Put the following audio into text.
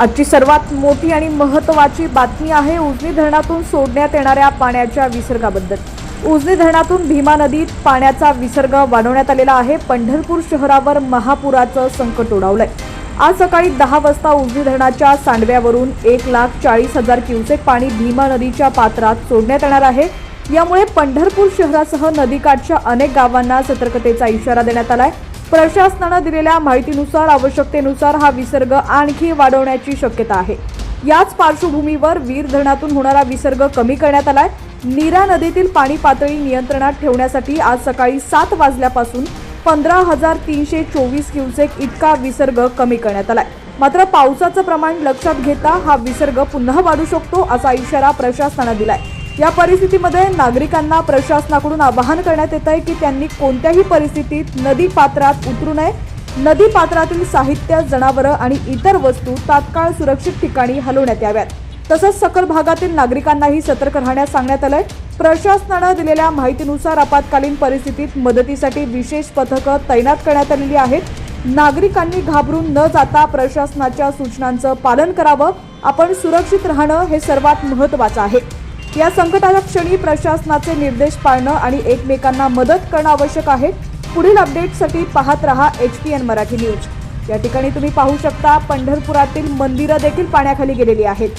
आजची सर्वात मोठी आणि महत्त्वाची बातमी आहे उजनी धरणातून सोडण्यात येणाऱ्या पाण्याच्या विसर्गाबद्दल. उजनी धरणातून भीमा नदीत पाण्याचा विसर्ग वाढवण्यात आलेला आहे. पंढरपूर शहरावर महापुराचं संकट ओढावलंय. आज सकाळी दहा वाजता उजनी धरणाच्या सांडव्यावरून एक लाख चाळीस हजार क्युसेक पाणी भीमा नदीच्या पात्रात सोडण्यात येणार आहे. यामुळे पंढरपूर शहरासह नदीकाठच्या अनेक गावांना सतर्कतेचा इशारा देण्यात आलाय. प्रशासनानं दिलेल्या माहितीनुसार आवश्यकतेनुसार हा विसर्ग आणखी वाढवण्याची शक्यता आहे. याच पार्श्वभूमीवर वीर धरणातून होणारा विसर्ग कमी करण्यात आलाय. नीरा नदीतील पाणी पातळी नियंत्रणात ठेवण्यासाठी आज सकाळी सात वाजल्यापासून पंधरा हजार तीनशे चोवीस क्युसेक इतका विसर्ग कमी करण्यात आलाय. मात्र पावसाचं प्रमाण लक्षात घेता हा विसर्ग पुन्हा वाढू शकतो असा इशारा प्रशासनानं दिलाय. या परिस्थितीमध्ये नागरिकांना प्रशासनाकडून आवाहन करण्यात येत आहे की त्यांनी कोणत्याही परिस्थितीत नदी पात्रात उतरू नये. नदी पात्रातील साहित्य जनावरं आणि इतर वस्तू तात्काळ सुरक्षित ठिकाणी हलवण्यात याव्यात. तसंच सकल भागातील नागरिकांनाही सतर्क राहण्यास सांगण्यात आलंय. प्रशासनानं दिलेल्या माहितीनुसार आपत्कालीन परिस्थितीत मदतीसाठी विशेष पथकं तैनात करण्यात आलेली आहेत. नागरिकांनी घाबरून न जाता प्रशासनाच्या सूचनांचं पालन करावं. आपण सुरक्षित राहणं हे सर्वात महत्त्वाचं आहे. या संकटाच्या क्षणी प्रशासनाचे निर्देश पाळणं आणि एकमेकांना मदत करणं आवश्यक आहे. पुढील अपडेटसाठी पाहत रहा H P N Marathi news. या ठिकाणी तुम्ही पाहू शकता पंढरपुरातील मंदिरं देखील पाण्याखाली गेलेली आहेत.